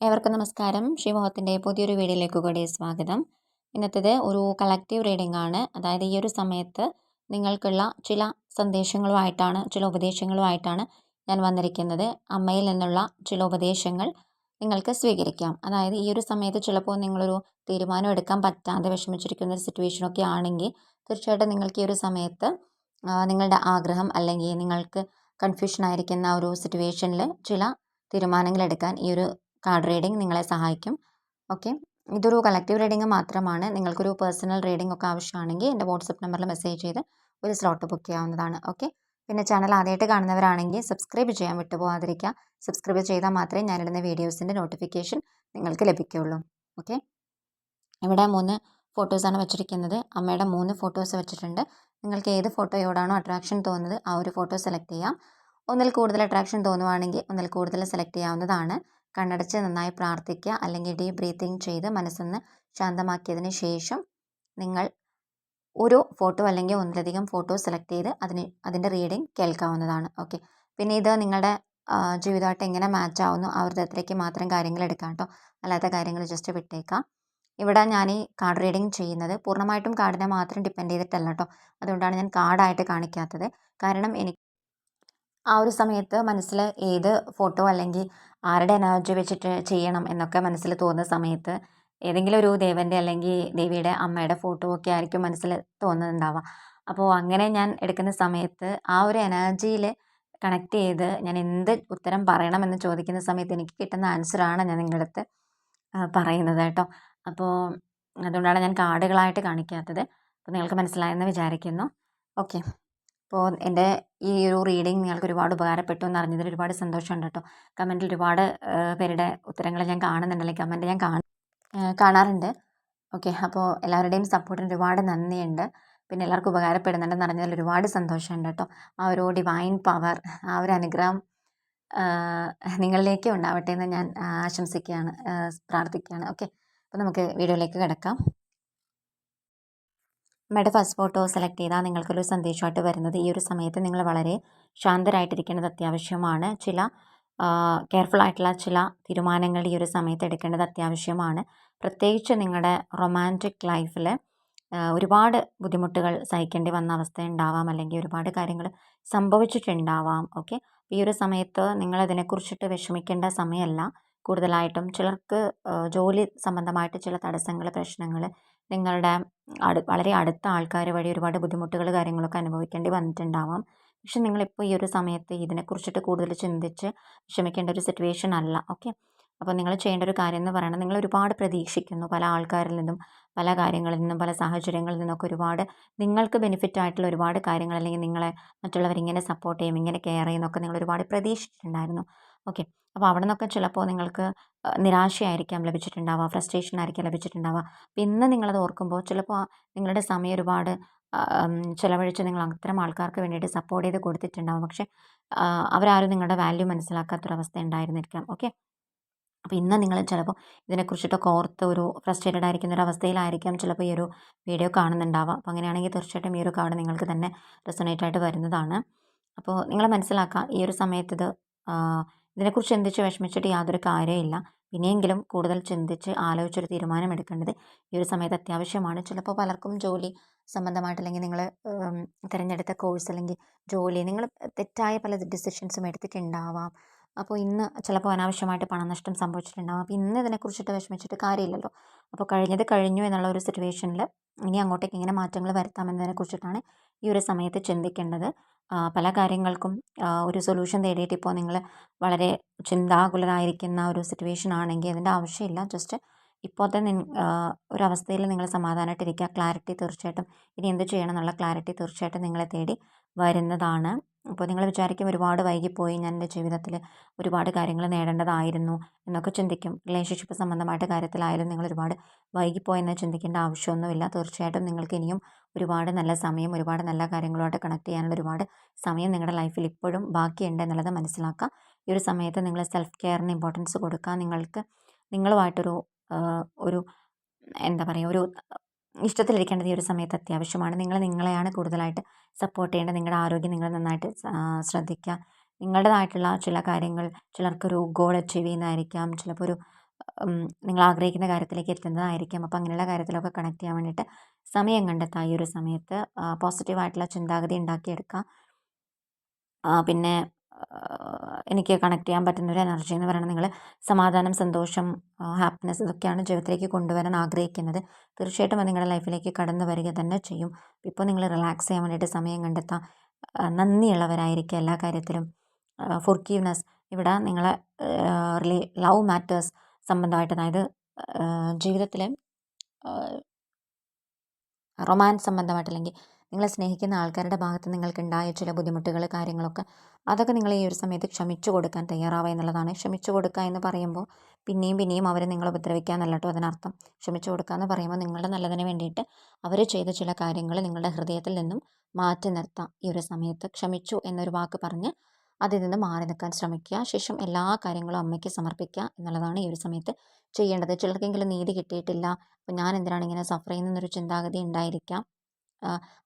ഏവർക്കും നമസ്കാരം. ശ്രീമുഖത്തിന്റെ പുതിയൊരു വീഡിയോയിലേക്ക് കൂടി സ്വാഗതം. ഇന്നത്തേത് ഒരു കളക്റ്റീവ് റീഡിംഗ് ആണ്. അതായത് ഈ ഒരു സമയത്ത് നിങ്ങൾക്കുള്ള ചില സന്ദേശങ്ങളുമായിട്ടാണ് ചില ഉപദേശങ്ങളുമായിട്ടാണ് ഞാൻ വന്നിരിക്കുന്നത്. അമ്മയിൽ നിന്നുള്ള ചില ഉപദേശങ്ങൾ നിങ്ങൾക്ക് സ്വീകരിക്കാം. അതായത് ഈ ഒരു സമയത്ത് ചിലപ്പോൾ നിങ്ങളൊരു തീരുമാനം എടുക്കാൻ പറ്റാതെ വിഷമിച്ചിരിക്കുന്ന ഒരു സിറ്റുവേഷനൊക്കെ ആണെങ്കിൽ തീർച്ചയായിട്ടും നിങ്ങൾക്ക് ഈ ഒരു സമയത്ത് നിങ്ങളുടെ ആഗ്രഹം അല്ലെങ്കിൽ നിങ്ങൾക്ക് കൺഫ്യൂഷൻ ആയിരിക്കുന്ന ഒരു സിറ്റുവേഷനിൽ ചില തീരുമാനങ്ങൾ എടുക്കാൻ ഈ ഒരു കാർഡ് റീഡിംഗ് നിങ്ങളെ സഹായിക്കും. ഓക്കെ ഇതൊരു കളക്റ്റീവ് റീഡിംഗ് മാത്രമാണ്. നിങ്ങൾക്കൊരു പേഴ്സണൽ റീഡിംഗ് ഒക്കെ ആവശ്യമാണെങ്കിൽ എന്റെ വാട്സപ്പ് നമ്പറിൽ മെസ്സേജ് ചെയ്ത് ഒരു സ്ലോട്ട് ബുക്ക് ചെയ്യാവുന്നതാണ്. ഓക്കെ പിന്നെ ചാനൽ ആദ്യമായിട്ട് കാണുന്നവരാണെങ്കിൽ സബ്സ്ക്രൈബ് ചെയ്യാൻ വിട്ടുപോകാതിരിക്കുക സബ്സ്ക്രൈബ് ചെയ്താൽ മാത്രമേ ഞാനിടുന്ന വീഡിയോസിന്റെ നോട്ടിഫിക്കേഷൻ നിങ്ങൾക്ക് ലഭിക്കുകയുള്ളൂ. ഓക്കെ ഇവിടെ മൂന്ന് ഫോട്ടോസാണ് വെച്ചിരിക്കുന്നത്. അമ്മയുടെ മൂന്ന് ഫോട്ടോസ് വെച്ചിട്ടുണ്ട്. നിങ്ങൾക്ക് ഏത് ഫോട്ടോയോടാണോ അട്രാക്ഷൻ തോന്നുന്നത് ആ ഒരു ഫോട്ടോ സെലക്ട് ചെയ്യാം. ഒന്നിൽ കൂടുതൽ അട്രാക്ഷൻ തോന്നുവാണെങ്കിൽ ഒന്നിൽ കൂടുതൽ സെലക്ട് ചെയ്യാവുന്നതാണ്. കണ്ണടച്ച് നന്നായി പ്രാർത്ഥിക്കുക അല്ലെങ്കിൽ ഡീപ് ബ്രീത്തിങ് ചെയ്ത് മനസ്സൊന്ന് ശാന്തമാക്കിയതിന് ശേഷം നിങ്ങൾ ഒരു ഫോട്ടോ അല്ലെങ്കിൽ ഒന്നിലധികം ഫോട്ടോ സെലക്ട് ചെയ്ത് അതിന് അതിന്റെ റീഡിങ് കേൾക്കാവുന്നതാണ്. ഓക്കെ പിന്നെ ഇത് നിങ്ങളുടെ ജീവിതമായിട്ട് എങ്ങനെ മാച്ച് ആവുന്നു ആ ഒരു തരത്തിലേക്ക് മാത്രം കാര്യങ്ങൾ എടുക്കാം കേട്ടോ അല്ലാത്ത കാര്യങ്ങൾ ജസ്റ്റ് വിട്ടേക്കാം. ഇവിടെ ഞാൻ ഈ കാർഡ് റീഡിങ് ചെയ്യുന്നത് പൂർണമായിട്ടും കാർഡിനെ മാത്രം ഡിപ്പെൻഡ് ചെയ്തിട്ടല്ല കേട്ടോ അതുകൊണ്ടാണ് ഞാൻ കാർഡായിട്ട് കാണിക്കാത്തത്. കാരണം എനിക്ക് ആ ഒരു സമയത്ത് മനസ്സിൽ ഏത് ഫോട്ടോ അല്ലെങ്കിൽ ആരുടെ എനർജി വെച്ചിട്ട് ചെയ്യണം എന്നൊക്കെ മനസ്സിൽ തോന്നുന്ന സമയത്ത് ഏതെങ്കിലും ഒരു ദേവന്റെ അല്ലെങ്കിൽ ദേവിയുടെ അമ്മയുടെ ഫോട്ടോ ഒക്കെ ആയിരിക്കും മനസ്സിൽ തോന്നുന്നുണ്ടാവുക അപ്പോൾ അങ്ങനെ ഞാൻ എടുക്കുന്ന സമയത്ത് ആ ഒരു എനർജിയിൽ കണക്ട് ചെയ്ത് ഞാൻ എന്ത് ഉത്തരം പറയണമെന്ന് ചോദിക്കുന്ന സമയത്ത് എനിക്ക് കിട്ടുന്ന ആൻസറാണ് ഞാൻ നിങ്ങളുടെ അടുത്ത് പറയുന്നത് കേട്ടോ. അപ്പോൾ അതുകൊണ്ടാണ് ഞാൻ കാർഡുകളായിട്ട് കാണിക്കാത്തത്. അപ്പോൾ നിങ്ങൾക്ക് മനസ്സിലായെന്ന് വിചാരിക്കുന്നു. ഓക്കെ. അപ്പോൾ എന്റെ ഈ ഒരു റീഡിങ് നിങ്ങൾക്ക് ഒരുപാട് ഉപകാരപ്പെട്ടു എന്ന് അറിഞ്ഞതിൽ ഒരുപാട് സന്തോഷമുണ്ട് കേട്ടോ കമന്റിൽ ഒരുപാട് പേരുടെ ഉത്തരങ്ങൾ ഞാൻ കാണുന്നുണ്ടല്ലേ കമന്റ് ഞാൻ കാണാറുണ്ട്. ഓക്കെ അപ്പോൾ എല്ലാവരുടെയും സപ്പോർട്ടിന് ഒരുപാട് നന്ദിയുണ്ട്. പിന്നെ എല്ലാവർക്കും ഉപകാരപ്പെടുന്നുണ്ടെന്ന് അറിഞ്ഞതിൽ ഒരുപാട് സന്തോഷമുണ്ട് കേട്ടോ ആ ഒരു ഡിവൈൻ പവർ ആ ഒരു അനുഗ്രഹം നിങ്ങളിലേക്ക് ഉണ്ടാവട്ടെ എന്ന് ഞാൻ ആശംസിക്കുകയാണ് പ്രാർത്ഥിക്കുകയാണ്. ഓക്കെ അപ്പോൾ നമുക്ക് വീഡിയോയിലേക്ക് കിടക്കാം. അമ്മയുടെ ഫസ്റ്റ് ഫോട്ടോ സെലക്ട് ചെയ്താൽ നിങ്ങൾക്കൊരു സന്ദേശമായിട്ട് വരുന്നത്. ഈ ഒരു സമയത്ത് നിങ്ങൾ വളരെ ശാന്തരായിട്ടിരിക്കേണ്ടത് അത്യാവശ്യമാണ്. ചില കെയർഫുൾ ആയിട്ടുള്ള ചില തീരുമാനങ്ങൾ ഈ ഒരു സമയത്ത് എടുക്കേണ്ടത് അത്യാവശ്യമാണ്. പ്രത്യേകിച്ച് നിങ്ങളുടെ റൊമാന്റിക് ലൈഫിൽ ഒരുപാട് ബുദ്ധിമുട്ടുകൾ സഹിക്കേണ്ടി വന്ന അവസ്ഥ ഉണ്ടാവാം. അല്ലെങ്കിൽ ഒരുപാട് കാര്യങ്ങൾ സംഭവിച്ചിട്ടുണ്ടാവാം. ഓക്കെ ഈ ഒരു സമയത്ത് നിങ്ങൾ അതിനെക്കുറിച്ചിട്ട് വിഷമിക്കേണ്ട സമയമല്ല. കൂടുതലായിട്ടും ചിലർക്ക് ജോലി സംബന്ധമായിട്ട് ചില തടസ്സങ്ങൾ പ്രശ്നങ്ങൾ നിങ്ങളുടെ അടു വളരെ അടുത്ത ആൾക്കാർ വഴി ഒരുപാട് ബുദ്ധിമുട്ടുകൾ കാര്യങ്ങളൊക്കെ അനുഭവിക്കേണ്ടി വന്നിട്ടുണ്ടാവാം. പക്ഷെ നിങ്ങളിപ്പോൾ ഈ ഒരു സമയത്ത് ഇതിനെക്കുറിച്ചിട്ട് കൂടുതൽ ചിന്തിച്ച് വിഷമിക്കേണ്ട ഒരു സിറ്റുവേഷൻ അല്ല. ഓക്കെ? അപ്പോൾ നിങ്ങൾ ചെയ്യേണ്ട ഒരു കാര്യം എന്ന് പറയുന്നത് നിങ്ങൾ ഒരുപാട് പ്രതീക്ഷിക്കുന്നു. പല ആൾക്കാരിൽ നിന്നും പല കാര്യങ്ങളിൽ നിന്നും പല സാഹചര്യങ്ങളിൽ നിന്നൊക്കെ ഒരുപാട് നിങ്ങൾക്ക് ബെനിഫിറ്റ് ആയിട്ടുള്ള ഒരുപാട് കാര്യങ്ങൾ അല്ലെങ്കിൽ നിങ്ങളെ മറ്റുള്ളവർ ഇങ്ങനെ സപ്പോർട്ട് ചെയ്യും ഇങ്ങനെ കെയർ ചെയ്യുന്നൊക്കെ നിങ്ങൾ ഒരുപാട് പ്രതീക്ഷിച്ചിട്ടുണ്ടായിരുന്നു. ഓക്കെ. അപ്പോൾ അവിടെ നിന്നൊക്കെ ചിലപ്പോൾ നിങ്ങൾക്ക് നിരാശയായിരിക്കാം ലഭിച്ചിട്ടുണ്ടാവുക ഫ്രസ്ട്രേഷൻ ആയിരിക്കാം ലഭിച്ചിട്ടുണ്ടാവുക. അപ്പം ഇന്ന് നിങ്ങളത് ഓർക്കുമ്പോൾ ചിലപ്പോൾ നിങ്ങളുടെ സമയം ഒരുപാട് ചിലവഴിച്ച് നിങ്ങൾ അത്തരം ആൾക്കാർക്ക് വേണ്ടിയിട്ട് സപ്പോർട്ട് ചെയ്ത് കൊടുത്തിട്ടുണ്ടാവും. പക്ഷേ അവരാരും നിങ്ങളുടെ വാല്യൂ മനസ്സിലാക്കാത്തൊരവസ്ഥ ഉണ്ടായിരുന്നിരിക്കാം. ഓക്കെ? അപ്പോൾ ഇന്ന് നിങ്ങൾ ചിലപ്പോൾ ഇതിനെക്കുറിച്ചിട്ടൊക്കെ ഓർത്ത് ഒരു ഫ്രസ്ട്രേറ്റഡ് ആയിരിക്കുന്ന ഒരു അവസ്ഥയിലായിരിക്കാം ചിലപ്പോൾ ഈ ഒരു വീഡിയോ കാണുന്നുണ്ടാവുക. അപ്പോൾ അങ്ങനെയാണെങ്കിൽ തീർച്ചയായിട്ടും ഈ ഒരു കാർഡ് നിങ്ങൾക്ക് തന്നെ റെസൊണേറ്റ് ആയിട്ട് വരുന്നതാണ്. അപ്പോൾ നിങ്ങൾ മനസ്സിലാക്കുക ഈ ഒരു സമയത്ത് ഇത് ഇതിനെക്കുറിച്ച് ചിന്തിച്ച് വിഷമിച്ചിട്ട് യാതൊരു കാര്യമില്ല ഇനിയെങ്കിലും കൂടുതൽ ചിന്തിച്ച് ആലോചിച്ചൊരു തീരുമാനം എടുക്കേണ്ടത് ഈ ഒരു സമയത്ത് അത്യാവശ്യമാണ്. ചിലപ്പോൾ പലർക്കും ജോലി സംബന്ധമായിട്ട് അല്ലെങ്കിൽ നിങ്ങൾ തിരഞ്ഞെടുത്ത കോഴ്സ് അല്ലെങ്കിൽ ജോലി നിങ്ങൾ തെറ്റായ പല ഡിസിഷൻസും എടുത്തിട്ടുണ്ടാവാം. അപ്പോൾ ഇന്ന് ചിലപ്പോൾ അനാവശ്യമായിട്ട് പണനഷ്ടം സംഭവിച്ചിട്ടുണ്ടാകും അപ്പോൾ ഇന്ന് ഇതിനെക്കുറിച്ചിട്ട് വിഷമിച്ചിട്ട് കാര്യമില്ലല്ലോ. അപ്പോൾ കഴിഞ്ഞത് കഴിഞ്ഞു എന്നുള്ള ഒരു സിറ്റുവേഷനിൽ ഇനി അങ്ങോട്ടേക്ക് എങ്ങനെ മാറ്റങ്ങൾ വരുത്താമെന്നതിനെക്കുറിച്ചിട്ടാണ് ഈ ഒരു സമയത്ത് ചിന്തിക്കേണ്ടത്. പല കാര്യങ്ങൾക്കും ഒരു സൊല്യൂഷൻ തേടിയിട്ട് ഇപ്പോൾ നിങ്ങൾ വളരെ ചിന്താകുലരായിരിക്കുന്ന ഒരു സിറ്റുവേഷൻ ആണെങ്കിൽ അതിന്റെ ആവശ്യമില്ല. ജസ്റ്റ് ഇപ്പോഴത്തെ ഒരവസ്ഥയിൽ നിങ്ങൾ സമാധാനമായിട്ടിരിക്കുക ക്ലാരിറ്റി തീർച്ചയായിട്ടും ഇനി എന്ത് ചെയ്യണം എന്നുള്ള ക്ലാരിറ്റി തീർച്ചയായിട്ടും നിങ്ങളെ തേടി വരുന്നതാണ്. അപ്പോൾ നിങ്ങൾ വിചാരിക്കും ഒരുപാട് വൈകിപ്പോയി ഞാൻ എന്റെ ജീവിതത്തിൽ ഒരുപാട് കാര്യങ്ങൾ നേടേണ്ടതായിരുന്നു എന്നൊക്കെ ചിന്തിക്കും. റിലേഷൻഷിപ്പ് സംബന്ധമായിട്ട് കാര്യത്തിലായാലും നിങ്ങൾ ഒരുപാട് വൈകിപ്പോയെന്ന് ചിന്തിക്കേണ്ട ആവശ്യമൊന്നുമില്ല. തീർച്ചയായിട്ടും നിങ്ങൾക്ക് ഇനിയും ഒരുപാട് നല്ല സമയം ഒരുപാട് നല്ല കാര്യങ്ങളുമായിട്ട് കണക്ട് ചെയ്യാനുള്ള ഒരുപാട് സമയം നിങ്ങളുടെ ലൈഫിൽ ഇപ്പോഴും ബാക്കിയുണ്ട് എന്നുള്ളത് മനസ്സിലാക്കുക. ഈ ഒരു സമയത്ത് നിങ്ങൾ സെൽഫ് കെയറിന് ഇമ്പോർട്ടൻസ് കൊടുക്കുക. നിങ്ങൾക്ക് നിങ്ങളുമായിട്ടൊരു ഒരു എന്താ പറയുക ഒരു ഇഷ്ടത്തിലിരിക്കേണ്ടത് ഈ ഒരു സമയത്ത് അത്യാവശ്യമാണ്. നിങ്ങൾ നിങ്ങളെയാണ് കൂടുതലായിട്ട് സപ്പോർട്ട് ചെയ്യേണ്ടത്. നിങ്ങളുടെ ആരോഗ്യം നിങ്ങൾ നന്നായിട്ട് ശ്രദ്ധിക്കുക. നിങ്ങളുടേതായിട്ടുള്ള ചില കാര്യങ്ങൾ ചിലർക്കൊരു ഗോൾ അച്ചീവ് ചെയ്യുന്നതായിരിക്കാം. ചിലപ്പോൾ ഒരു നിങ്ങൾ ആഗ്രഹിക്കുന്ന കാര്യത്തിലേക്ക് എത്തുന്നതായിരിക്കാം. അപ്പോൾ അങ്ങനെയുള്ള കാര്യത്തിലൊക്കെ കണക്ട് ചെയ്യാൻ വേണ്ടിയിട്ട് സമയം കണ്ടെത്തുക. ഈ ഒരു സമയത്ത് പോസിറ്റീവായിട്ടുള്ള ചിന്താഗതി ഉണ്ടാക്കിയെടുക്കുക. പിന്നെ എനിക്ക് കണക്ട് ചെയ്യാൻ പറ്റുന്ന ഒരു എനർജി എന്ന് പറയുന്നത് നിങ്ങൾ സമാധാനം സന്തോഷം ഹാപ്പിനെസ് ഇതൊക്കെയാണ് ജീവിതത്തിലേക്ക് കൊണ്ടുവരാൻ ആഗ്രഹിക്കുന്നത്. തീർച്ചയായിട്ടും അത് നിങ്ങളുടെ ലൈഫിലേക്ക് കടന്നു വരിക തന്നെ ചെയ്യും. ഇപ്പോൾ നിങ്ങൾ റിലാക്സ് ചെയ്യാൻ വേണ്ടിയിട്ട് സമയം കണ്ടെത്താം നന്ദിയുള്ളവരായിരിക്കുക എല്ലാ കാര്യത്തിലും. ഫുർക്കീവ്നെസ് ഇവിടെ നിങ്ങളെ റിലേ ലവ് മാറ്റേഴ്സ് സംബന്ധമായിട്ട് അതായത് ജീവിതത്തിലെ റൊമാൻസ് സംബന്ധമായിട്ട് അല്ലെങ്കിൽ നിങ്ങളെ സ്നേഹിക്കുന്ന ആൾക്കാരുടെ ഭാഗത്ത് നിങ്ങൾക്കുണ്ടായ ചില ബുദ്ധിമുട്ടുകൾ കാര്യങ്ങളൊക്കെ അതൊക്കെ നിങ്ങൾ ഈ ഒരു സമയത്ത് ക്ഷമിച്ചു കൊടുക്കാൻ തയ്യാറാവുക എന്നുള്ളതാണ്. ക്ഷമിച്ചു കൊടുക്കുക എന്ന് പറയുമ്പോൾ പിന്നെയും പിന്നെയും അവരെ നിങ്ങളെ ഉപദ്രവിക്കാന്നല്ല കേട്ടോ അതിനർത്ഥം. ക്ഷമിച്ചു കൊടുക്കുക എന്ന് പറയുമ്പോൾ നിങ്ങളുടെ നല്ലതിന് വേണ്ടിയിട്ട് അവർ ചെയ്ത ചില കാര്യങ്ങൾ നിങ്ങളുടെ ഹൃദയത്തിൽ നിന്നും മാറ്റി നിർത്താം. ഈ ഒരു സമയത്ത് ക്ഷമിച്ചു എന്നൊരു വാക്ക് പറഞ്ഞ് അതിൽ നിന്ന് മാറി നിൽക്കാൻ ശ്രമിക്കുക. ശേഷം എല്ലാ കാര്യങ്ങളും അമ്മയ്ക്ക് സമർപ്പിക്കുക എന്നുള്ളതാണ് ഈ ഒരു സമയത്ത് ചെയ്യേണ്ടത്. ചിലർക്കെങ്കിലും നീതി കിട്ടിയിട്ടില്ല അപ്പോൾ ഞാൻ എന്തിനാണ് ഇങ്ങനെ സഫർ ചെയ്യുന്നൊരു ചിന്താഗതി ഉണ്ടായിരിക്കാം.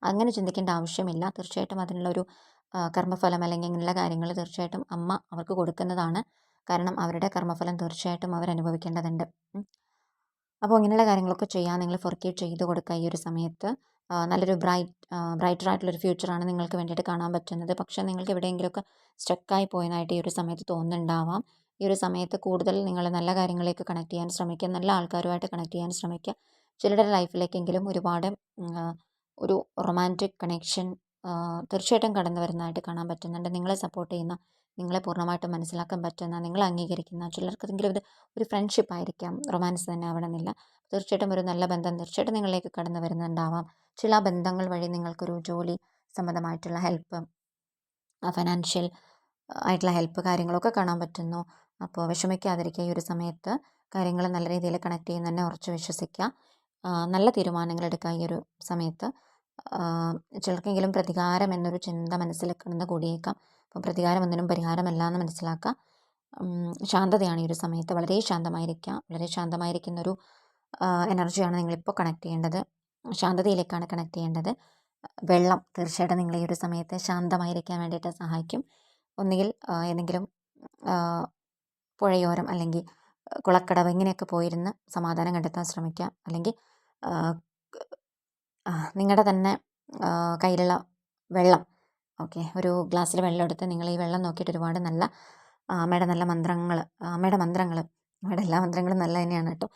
അങ്ങനെ ചിന്തിക്കേണ്ട ആവശ്യമില്ല. തീർച്ചയായിട്ടും അതിനുള്ള ഒരു കർമ്മഫലം അല്ലെങ്കിൽ ഇങ്ങനെയുള്ള കാര്യങ്ങൾ തീർച്ചയായിട്ടും അമ്മ അവർക്ക് കൊടുക്കുന്നതാണ്. കാരണം അവരുടെ കർമ്മഫലം തീർച്ചയായിട്ടും അവർ അനുഭവിക്കേണ്ടതുണ്ട്. അപ്പോൾ ഇങ്ങനെയുള്ള കാര്യങ്ങളൊക്കെ ചെയ്യാൻ നിങ്ങൾ ഫൊർക്കേറ്റ് ചെയ്ത് കൊടുക്കുക ഈ ഒരു സമയത്ത്. നല്ലൊരു ബ്രൈറ്റ് ബ്രൈറ്റർ ആയിട്ടുള്ളൊരു ഫ്യൂച്ചറാണ് നിങ്ങൾക്ക് വേണ്ടിയിട്ട് കാണാൻ പറ്റുന്നത്. പക്ഷേ നിങ്ങൾക്ക് എവിടെയെങ്കിലുമൊക്കെ സ്റ്റക്കായി പോയതായിട്ട് ഈ ഒരു സമയത്ത് തോന്നുന്നുണ്ടാവാം. ഈ ഒരു സമയത്ത് കൂടുതൽ നിങ്ങൾ നല്ല കാര്യങ്ങളിലേക്ക് കണക്ട് ചെയ്യാൻ ശ്രമിക്കുക നല്ല ആൾക്കാരുമായിട്ട് കണക്ട് ചെയ്യാൻ ശ്രമിക്കുക. ചിലരുടെ ലൈഫിലേക്കെങ്കിലും ഒരുപാട് ഒരു റൊമാന്റിക് കണക്ഷൻ തീർച്ചയായിട്ടും കടന്നു വരുന്നതായിട്ട് കാണാൻ പറ്റുന്നുണ്ട്. നിങ്ങളെ സപ്പോർട്ട് ചെയ്യുന്ന നിങ്ങളെ പൂർണമായിട്ടും മനസ്സിലാക്കാൻ പറ്റുന്ന നിങ്ങൾ അംഗീകരിക്കുന്ന ചിലർക്കെങ്കിലും ഇത് ഒരു ഫ്രണ്ട്ഷിപ്പ് ആയിരിക്കാം. റൊമാൻസ് തന്നെ ആവണമെന്നില്ല തീർച്ചയായിട്ടും ഒരു നല്ല ബന്ധം തീർച്ചയായിട്ടും നിങ്ങളിലേക്ക് കടന്നു വരുന്നുണ്ടാവാം ചില ബന്ധങ്ങൾ വഴി നിങ്ങൾക്കൊരു ജോലി സംബന്ധമായിട്ടുള്ള ഹെൽപ്പ് ഫൈനാൻഷ്യൽ ആയിട്ടുള്ള ഹെൽപ്പ് കാര്യങ്ങളൊക്കെ കാണാൻ പറ്റുന്നു. അപ്പോൾ വിഷമിക്കാതിരിക്കുക. ഈ ഒരു സമയത്ത് കാര്യങ്ങൾ നല്ല രീതിയിൽ കണക്ട് ചെയ്യുന്നതന്നെ ഉറച്ചു വിശ്വസിക്കുക. നല്ല തീരുമാനങ്ങൾ എടുക്കുക ഈ ഒരു സമയത്ത്. ചിലർക്കെങ്കിലും പ്രതികാരം എന്നൊരു ചിന്ത മനസ്സിൽ കൂടിയേക്കാം. അപ്പം പ്രതികാരം ഒന്നിനും പരിഹാരമല്ല എന്ന് മനസ്സിലാക്കുക ശാന്തതയാണ് ഈ ഒരു സമയത്ത്. വളരെ ശാന്തമായിരിക്കുക വളരെ ശാന്തമായിരിക്കുന്നൊരു എനർജിയാണ് നിങ്ങളിപ്പോൾ കണക്ട് ചെയ്യേണ്ടത്. ശാന്തതയിലേക്കാണ് കണക്ട് ചെയ്യേണ്ടത്. വെള്ളം തീർച്ചയായിട്ടും നിങ്ങൾ ഈ ഒരു സമയത്ത് ശാന്തമായിരിക്കാൻ വേണ്ടിയിട്ട് സഹായിക്കും. ഒന്നുകിൽ ഏതെങ്കിലും പുഴയോരം അല്ലെങ്കിൽ കുളക്കടവ് ഇങ്ങനെയൊക്കെ പോയിരുന്ന് സമാധാനം കണ്ടെത്താൻ ശ്രമിക്കുക അല്ലെങ്കിൽ നിങ്ങളുടെ തന്നെ കയ്യിലുള്ള വെള്ളം. ഓക്കെ ഒരു ഗ്ലാസ്സിൽ വെള്ളം എടുത്ത് നിങ്ങൾ ഈ വെള്ളം നോക്കിയിട്ട് ഒരുപാട് നല്ല അമ്മയുടെ നല്ല മന്ത്രങ്ങൾ അമ്മയുടെ മന്ത്രങ്ങൾ അമ്മയുടെ എല്ലാ മന്ത്രങ്ങളും നല്ല തന്നെയാണ് കേട്ടോ.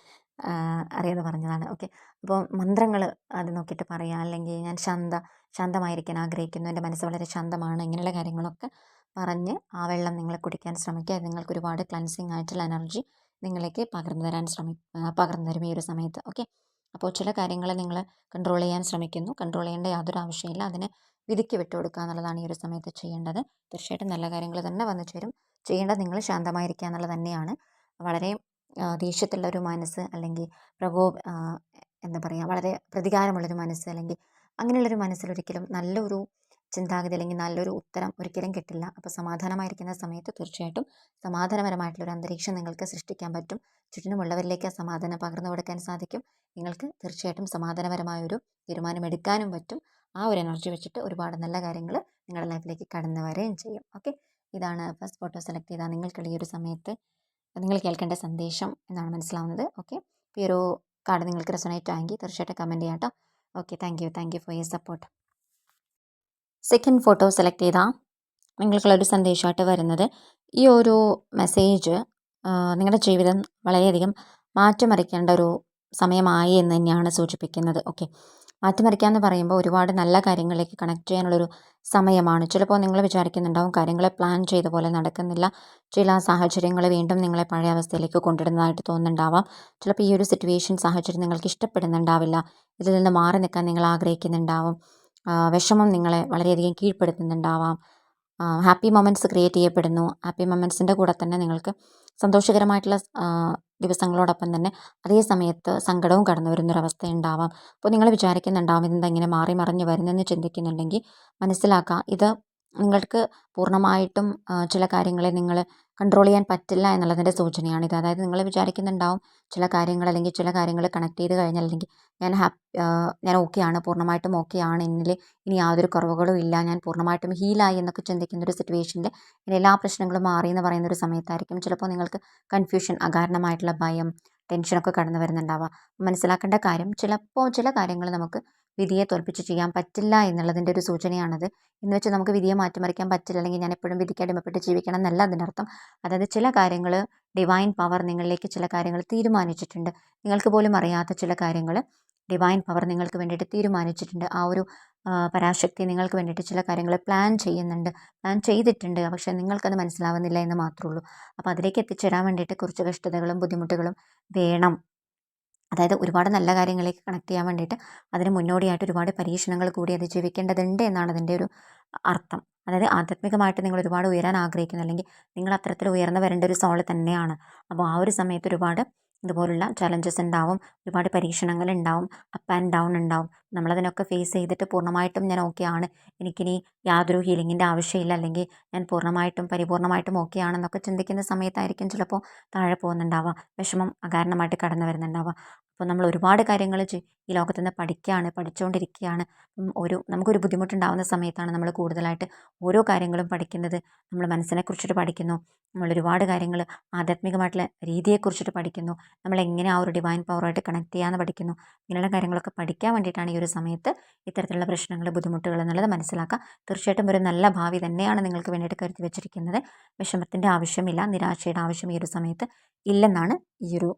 അറിയാതെ പറഞ്ഞതാണ്. ഓക്കെ അപ്പോൾ മന്ത്രങ്ങൾ അത് നോക്കിയിട്ട് പറയാം അല്ലെങ്കിൽ ഞാൻ ശാന്ത ശാന്തമായിരിക്കാൻ ആഗ്രഹിക്കുന്നു എന്റെ മനസ്സ് വളരെ ശാന്തമാണ് ഇങ്ങനെയുള്ള കാര്യങ്ങളൊക്കെ പറഞ്ഞ് ആ വെള്ളം നിങ്ങൾ കുടിക്കാൻ ശ്രമിക്കുക. അത് നിങ്ങൾക്ക് ഒരുപാട് ക്ലൻസിങ് ആയിട്ടുള്ള എനർജി നിങ്ങളിലേക്ക് പകർന്നു തരാൻ ശ്രമി പകർന്നു തരും ഈ ഒരു സമയത്ത്. ഓക്കെ അപ്പോൾ ചില കാര്യങ്ങൾ നിങ്ങൾ കൺട്രോൾ ചെയ്യാൻ ശ്രമിക്കുന്നു. കൺട്രോൾ ചെയ്യേണ്ട യാതൊരു ആവശ്യമില്ല. അതിനെ വിധിക്ക് വിട്ടുകൊടുക്കുക എന്നുള്ളതാണ് ഈ ഒരു സമയത്ത് ചെയ്യേണ്ടത്. തീർച്ചയായിട്ടും നല്ല കാര്യങ്ങൾ തന്നെ വന്നു ചേരും. ചെയ്യേണ്ടത് നിങ്ങൾ ശാന്തമായിരിക്കുക എന്നുള്ളത് തന്നെയാണ്. വളരെ ദേഷ്യത്തിലുള്ളൊരു മനസ്സ് അല്ലെങ്കിൽ പ്രകോ എന്താ പറയുക വളരെ പ്രതികാരമുള്ളൊരു മനസ്സ് അല്ലെങ്കിൽ അങ്ങനെയുള്ളൊരു മനസ്സിലൊരിക്കലും നല്ലൊരു ചിന്താഗതി അല്ലെങ്കിൽ നല്ലൊരു ഉത്തരം ഒരിക്കലും കിട്ടില്ല. അപ്പോൾ സമാധാനമായിരിക്കുന്ന സമയത്ത് തീർച്ചയായിട്ടും സമാധാനപരമായിട്ടുള്ള ഒരു അന്തരീക്ഷം നിങ്ങൾക്ക് സൃഷ്ടിക്കാൻ പറ്റും. ചുറ്റിനുമുള്ളവരിലേക്ക് സമാധാനം പകർന്നു കൊടുക്കാൻ സാധിക്കും. നിങ്ങൾക്ക് തീർച്ചയായിട്ടും സമാധാനപരമായൊരു തീരുമാനമെടുക്കാനും പറ്റും. ആ ഒരു എനർജി വെച്ചിട്ട് ഒരുപാട് നല്ല കാര്യങ്ങൾ നിങ്ങളുടെ ലൈഫിലേക്ക് കടന്നു വരികയും ചെയ്യും. ഓക്കെ? ഇതാണ് ഫസ്റ്റ് ഫോട്ടോ സെലക്ട് ചെയ്താൽ നിങ്ങൾക്കുള്ള ഈ ഒരു സമയത്ത് നിങ്ങൾ കേൾക്കേണ്ട സന്ദേശം എന്നാണ് മനസ്സിലാവുന്നത്. ഓക്കെ? ഈ ഒരു കാർഡ് നിങ്ങൾക്ക് റെസൊണേറ്റ് ആയെങ്കിൽ തീർച്ചയായിട്ടും കമന്റ് ചെയ്യാം കേട്ടോ. Okay thank you. Thank you for your support. Second photo select ചെയ്താൽ നിങ്ങൾക്കുള്ളൊരു സന്ദേശമായിട്ട് വരുന്നത്. ഈ ഒരു മെസ്സേജ് നിങ്ങളുടെ ജീവിതം വളരെയധികം മാറ്റിമറിക്കേണ്ട ഒരു സമയമായി എന്ന് തന്നെയാണ് സൂചിപ്പിക്കുന്നത്. ഓക്കെ മാറ്റിമറിക്കുക എന്ന് പറയുമ്പോൾ ഒരുപാട് നല്ല കാര്യങ്ങളിലേക്ക് കണക്ട് ചെയ്യാനുള്ളൊരു സമയമാണ്. ചിലപ്പോൾ നിങ്ങൾ വിചാരിക്കുന്നുണ്ടാവും കാര്യങ്ങളെ പ്ലാൻ ചെയ്ത പോലെ നടക്കുന്നില്ല. ചില സാഹചര്യങ്ങൾ വീണ്ടും നിങ്ങളെ പഴയ അവസ്ഥയിലേക്ക് കൊണ്ടിടുന്നതായിട്ട് തോന്നുന്നുണ്ടാവാം. ചിലപ്പോൾ ഈ ഒരു സിറ്റുവേഷൻ സാഹചര്യം നിങ്ങൾക്ക് ഇഷ്ടപ്പെടുന്നുണ്ടാവില്ല. ഇതിൽ നിന്ന് മാറി നിൽക്കാൻ നിങ്ങൾ ആഗ്രഹിക്കുന്നുണ്ടാവും. വിഷമം നിങ്ങളെ വളരെയധികം കീഴ്പ്പെടുത്തുന്നുണ്ടാവാം. ഹാപ്പി മൊമെന്റ്സ് ക്രിയേറ്റ് ചെയ്യപ്പെടുന്നു. ഹാപ്പി മൊമെന്റ്സിന്റെ കൂടെ തന്നെ നിങ്ങൾക്ക് സന്തോഷകരമായിട്ടുള്ള ദിവസങ്ങളോടൊപ്പം തന്നെ അതേ സമയത്ത് സങ്കടവും കടന്നു വരുന്നൊരവസ്ഥ ഉണ്ടാവാം അപ്പോൾ നിങ്ങൾ വിചാരിക്കുന്നുണ്ടാവും ഇതെന്താ ഇങ്ങനെ മാറി മറിഞ്ഞ് വരുന്നതെന്ന് ചിന്തിക്കുന്നുണ്ടെങ്കിൽ മനസ്സിലാക്കുക ഇത് നിങ്ങൾക്ക് പൂർണമായിട്ടും ചില കാര്യങ്ങളെ നിങ്ങൾ കൺട്രോൾ ചെയ്യാൻ പറ്റില്ല എന്നുള്ളതിന്റെ സൂചനയാണിത്. അതായത് നിങ്ങൾ വിചാരിക്കുന്നുണ്ടാവും ചില കാര്യങ്ങൾ അല്ലെങ്കിൽ ചില കാര്യങ്ങൾ കണക്ട് ചെയ്ത് കഴിഞ്ഞാൽ അല്ലെങ്കിൽ ഞാൻ ഹാപ്പി ഞാൻ ഓക്കെയാണ് പൂർണമായിട്ടും ഓക്കെയാണ് എന്നിൽ ഇനി യാതൊരു കുറവുകളും ഇല്ല ഞാൻ പൂർണമായിട്ടും ഹീലായി എന്നൊക്കെ ചിന്തിക്കുന്ന ഒരു സിറ്റുവേഷനിൽ ഇനി എല്ലാ പ്രശ്നങ്ങളും മാറി എന്ന് പറയുന്ന ഒരു സമയത്തായിരിക്കും. ചിലപ്പോൾ നിങ്ങൾക്ക് കൺഫ്യൂഷൻ അകാരണമായിട്ടുള്ള ഭയം ടെൻഷനൊക്കെ കടന്നു വരുന്നുണ്ടാവുക. മനസ്സിലാക്കേണ്ട കാര്യം ചിലപ്പോൾ ചില കാര്യങ്ങൾ നമുക്ക് വിധിയെ തോൽപ്പിച്ച് ചെയ്യാൻ പറ്റില്ല എന്നുള്ളതിന്റെ ഒരു സൂചനയാണത്. എന്ന് വെച്ച് നമുക്ക് വിധിയെ മാറ്റിമറിക്കാൻ പറ്റില്ല. അല്ലെങ്കിൽ ഞാൻ എപ്പോഴും വിധിക്ക് അടിമപ്പെട്ട് ജീവിക്കണം എന്നല്ല അതിനർത്ഥം. അതായത് ചില കാര്യങ്ങൾ ഡിവൈൻ പവർ നിങ്ങളിലേക്ക് ചില കാര്യങ്ങൾ തീരുമാനിച്ചിട്ടുണ്ട്. നിങ്ങൾക്ക് പോലും അറിയാത്ത ചില കാര്യങ്ങൾ ഡിവൈൻ പവർ നിങ്ങൾക്ക് വേണ്ടിയിട്ട് തീരുമാനിച്ചിട്ടുണ്ട്. ആ ഒരു പരാശക്തി നിങ്ങൾക്ക് വേണ്ടിയിട്ട് ചില കാര്യങ്ങൾ പ്ലാൻ ചെയ്യുന്നുണ്ട്. പ്ലാൻ ചെയ്തിട്ടുണ്ട്. പക്ഷേ നിങ്ങൾക്കത് മനസ്സിലാവുന്നില്ല എന്ന് മാത്രമേ ഉള്ളൂ. അപ്പോൾ അതിലേക്ക് എത്തിച്ചേരാൻ വേണ്ടിയിട്ട് കുറച്ച് കഷ്ടതകളും ബുദ്ധിമുട്ടുകളും വേണം. അതായത് ഒരുപാട് നല്ല കാര്യങ്ങളിലേക്ക് കണക്ട് ചെയ്യാൻ വേണ്ടിയിട്ട് അതിന് മുന്നോടിയായിട്ട് ഒരുപാട് പരീക്ഷണങ്ങൾ കൂടി അതിജീവിക്കേണ്ടതുണ്ട് എന്നാണ് അതിന്റെ ഒരു അർത്ഥം. അതായത് ആധ്യാത്മികമായിട്ട് നിങ്ങൾ ഒരുപാട് ഉയരാൻ ആഗ്രഹിക്കുന്നു അല്ലെങ്കിൽ നിങ്ങൾ അത്തരത്തിൽ ഉയർന്നു വരേണ്ട ഒരു സോൾ തന്നെയാണ്. അപ്പോൾ ആ ഒരു സമയത്ത് ഒരുപാട് ഇതുപോലുള്ള ചലഞ്ചസ് ഉണ്ടാവും ഒരുപാട് പരീക്ഷണങ്ങൾ ഉണ്ടാവും അപ്പ് ആൻഡ് ഡൗൺ ഉണ്ടാവും. നമ്മളതിനൊക്കെ ഫേസ് ചെയ്തിട്ട് പൂർണമായിട്ടും ഞാൻ ഓക്കെ ആണ്. എനിക്കിനി യാതൊരു ഹീലിങ്ങിന്റെ ആവശ്യമില്ല. അല്ലെങ്കിൽ ഞാൻ പൂർണമായിട്ടും പരിപൂർണമായിട്ടും ഓക്കെ ആണെന്നൊക്കെ ചിന്തിക്കുന്ന സമയത്തായിരിക്കും ചിലപ്പോൾ താഴെ പോകുന്നുണ്ടാവുക. വിഷമം അകാരണമായിട്ട് കടന്നു വരുന്നുണ്ടാവുക. അപ്പോൾ നമ്മൾ ഒരുപാട് കാര്യങ്ങൾ ഈ ലോകത്ത് നിന്ന് പഠിക്കുകയാണ് പഠിച്ചുകൊണ്ടിരിക്കുകയാണ് ഒരു നമുക്കൊരു ബുദ്ധിമുട്ടുണ്ടാകുന്ന സമയത്താണ് നമ്മൾ കൂടുതലായിട്ട് ഓരോ കാര്യങ്ങളും പഠിക്കുന്നത്. നമ്മൾ മനസ്സിനെക്കുറിച്ചിട്ട് പഠിക്കുന്നു. നമ്മൾ ഒരുപാട് കാര്യങ്ങൾ ആധ്യാത്മികമായിട്ടുള്ള രീതിയെക്കുറിച്ചിട്ട് പഠിക്കുന്നു. നമ്മൾ എങ്ങനെ ആ ഒരു ഡിവൈൻ പവറുമായിട്ട് കണക്ട് ചെയ്യാമെന്ന് പഠിക്കുന്നു. ഇങ്ങനെയുള്ള കാര്യങ്ങളൊക്കെ പഠിക്കാൻ വേണ്ടിയിട്ടാണ് ഈ ഒരു സമയത്ത് ഇത്തരത്തിലുള്ള പ്രശ്നങ്ങൾ ബുദ്ധിമുട്ടുകൾ എന്നുള്ളത് മനസ്സിലാക്കുക തീർച്ചയായിട്ടും ഒരു നല്ല ഭാവി തന്നെയാണ് നിങ്ങൾക്ക് വേണ്ടിയിട്ട് കരുതി വെച്ചിരിക്കുന്നത്. വിഷമത്തിന്റെ ആവശ്യമില്ല നിരാശയുടെ ആവശ്യം ഈ ഒരു സമയത്ത് ഇല്ലെന്നാണ് ഈ ഒരു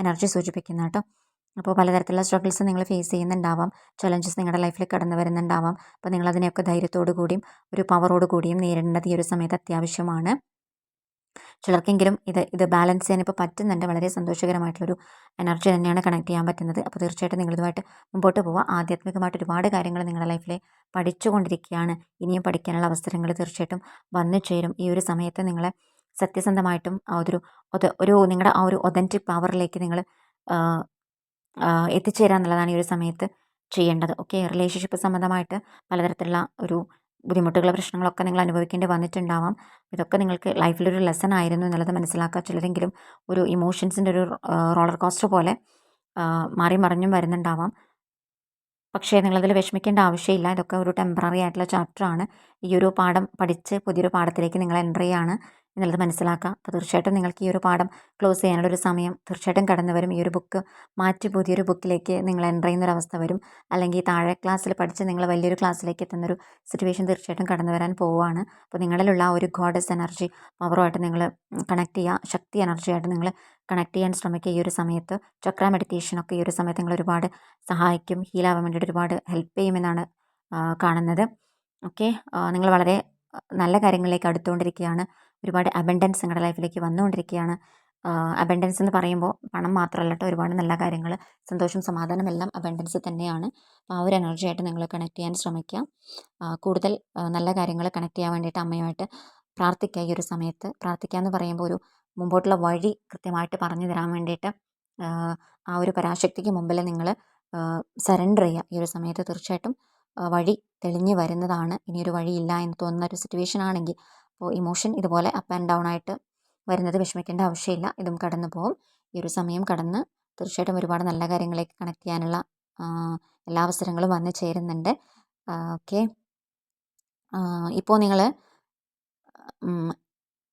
എനർജി സൂചിപ്പിക്കുന്നത് കേട്ടോ. അപ്പോൾ പലതരത്തിലുള്ള സ്ട്രഗിൾസ് നിങ്ങൾ ഫേസ് ചെയ്യുന്നുണ്ടാവാം. ചലഞ്ചസ് നിങ്ങളുടെ ലൈഫിൽ കടന്നു വരുന്നുണ്ടാവാം. അപ്പോൾ നിങ്ങൾ അതിനെയൊക്കെ ധൈര്യത്തോടു കൂടിയും ഒരു പവറോട് കൂടിയും നേരിടേണ്ടത് ഈ ഒരു സമയത്ത് അത്യാവശ്യമാണ്. ചിലർക്കെങ്കിലും ഇത് ഇത് ബാലൻസ് ചെയ്യാൻ ഇപ്പോൾ പറ്റുന്നുണ്ട്. വളരെ സന്തോഷകരമായിട്ടുള്ളൊരു എനർജി തന്നെയാണ് കണക്ട് ചെയ്യാൻ പറ്റുന്നത്. അപ്പോൾ തീർച്ചയായിട്ടും നിങ്ങളിതുമായിട്ട് മുമ്പോട്ട് പോവുക ആധ്യാത്മികമായിട്ട് ഒരുപാട് കാര്യങ്ങൾ നിങ്ങളുടെ ലൈഫിൽ പഠിച്ചുകൊണ്ടിരിക്കുകയാണ്. ഇനിയും പഠിക്കാനുള്ള അവസരങ്ങൾ തീർച്ചയായിട്ടും വന്നു ചേരും. ഈ ഒരു സമയത്ത് നിങ്ങളെ സത്യസന്ധമായിട്ടും ആ ഒരു ഒരു നിങ്ങളുടെ ആ ഒരു ഒതന്റിക് പവറിലേക്ക് നിങ്ങൾ എത്തിച്ചേരാന്നുള്ളതാണ് ഈ ഒരു സമയത്ത് ചെയ്യേണ്ടത്. ഓക്കെ റിലേഷൻഷിപ്പ് സംബന്ധമായിട്ട് പലതരത്തിലുള്ള ഒരു ബുദ്ധിമുട്ടുകൾ പ്രശ്നങ്ങളൊക്കെ നിങ്ങൾ അനുഭവിക്കേണ്ടി വന്നിട്ടുണ്ടാവാം. ഇതൊക്കെ നിങ്ങൾക്ക് ലൈഫിലൊരു ലെസൺ ആയിരുന്നു എന്നുള്ളത് മനസ്സിലാക്കുക. ചിലരെങ്കിലും ഒരു ഇമോഷൻസിന്റെ ഒരു റോളർ കോസ്റ്റർ പോലെ മാറി മറിഞ്ഞും വരുന്നുണ്ടാവാം. പക്ഷേ നിങ്ങളതിൽ വിഷമിക്കേണ്ട ആവശ്യമില്ല. ഇതൊക്കെ ഒരു ടെമ്പററി ആയിട്ടുള്ള ചാപ്റ്ററാണ് ഈ ഒരു പാഠം പഠിച്ച് പുതിയൊരു പാഠത്തിലേക്ക് നിങ്ങൾ എന്റർ ചെയ്യുകയാണ് എന്നുള്ളത് മനസ്സിലാക്കാം. അപ്പോൾ തീർച്ചയായിട്ടും നിങ്ങൾക്ക് ഈ ഒരു പാഠം ക്ലോസ് ചെയ്യാനുള്ള ഒരു സമയം തീർച്ചയായിട്ടും കടന്നു വരും. ഈ ഒരു ബുക്ക് മാറ്റി പുതിയൊരു ബുക്കിലേക്ക് നിങ്ങൾ എന്റർ ചെയ്യുന്നൊരു അവസ്ഥ വരും. അല്ലെങ്കിൽ താഴെ ക്ലാസ്സിൽ പഠിച്ച് നിങ്ങൾ വലിയൊരു ക്ലാസ്സിലേക്ക് എത്തുന്നൊരു സിറ്റുവേഷൻ തീർച്ചയായിട്ടും കടന്നു വരാൻ പോവുകയാണ്. അപ്പോൾ നിങ്ങളിലുള്ള ആ ഒരു ഗോഡസ് എനർജി പവറുമായിട്ട് നിങ്ങൾ കണക്ട് ചെയ്യുക. ശക്തി എനർജിയായിട്ട് നിങ്ങൾ കണക്ട് ചെയ്യാൻ ശ്രമിക്കുക ഈ ഒരു സമയത്ത്. ചക്ര മെഡിറ്റേഷനൊക്കെ ഈ ഒരു സമയത്ത് നിങ്ങൾ ഒരുപാട് സഹായിക്കും. ഹീലാവാൻ വേണ്ടിയിട്ട് ഒരുപാട് ഹെൽപ്പ് ചെയ്യുമെന്നാണ് കാണുന്നത്. ഓക്കെ നിങ്ങൾ വളരെ നല്ല കാര്യങ്ങളിലേക്ക് അടുത്തുകൊണ്ടിരിക്കുകയാണ്. ഒരുപാട് അബൻഡൻസ് നിങ്ങളുടെ ലൈഫിലേക്ക് വന്നുകൊണ്ടിരിക്കുകയാണ്. അബൻഡൻസ് എന്ന് പറയുമ്പോൾ പണം മാത്രമല്ല കേട്ടോ ഒരുപാട് നല്ല കാര്യങ്ങൾ സന്തോഷം സമാധാനം എല്ലാം അബൻഡൻസ് തന്നെയാണ്. ആ ഒരു എനർജി ആയിട്ട് നിങ്ങൾ കണക്ട് ചെയ്യാൻ ശ്രമിക്കുക കൂടുതൽ നല്ല കാര്യങ്ങൾ കണക്ട് ചെയ്യാൻ വേണ്ടിയിട്ട് അമ്മയുമായിട്ട് പ്രാർത്ഥിക്കുക ഈ ഒരു സമയത്ത്. പ്രാർത്ഥിക്കുക എന്ന് പറയുമ്പോൾ ഒരു മുമ്പോട്ടുള്ള വഴി കൃത്യമായിട്ട് പറഞ്ഞു തരാൻ വേണ്ടിയിട്ട് ആ ഒരു പരാശക്തിക്ക് മുമ്പിൽ നിങ്ങൾ സറണ്ടർ ചെയ്യുക ഈ ഒരു സമയത്ത് തീർച്ചയായിട്ടും. വഴി തെളിഞ്ഞു വരുന്നതാണ്. ഇനിയൊരു വഴിയില്ല എന്ന് തോന്നുന്ന ഒരു സിറ്റുവേഷൻ ആണെങ്കിൽ അപ്പോൾ ഇമോഷൻ ഇതുപോലെ അപ്പ് ആൻഡ് ഡൗൺ ആയിട്ട് വരുന്നത് വിഷമിക്കേണ്ട ആവശ്യമില്ല. ഇതും കടന്നു പോകും. ഈ ഒരു സമയം കടന്ന് തീർച്ചയായിട്ടും ഒരുപാട് നല്ല കാര്യങ്ങളിലേക്ക് കണക്ട് ചെയ്യാനുള്ള എല്ലാ അവസരങ്ങളും വന്നു ചേരുന്നുണ്ട്. ഓക്കെ ഇപ്പോൾ നിങ്ങൾ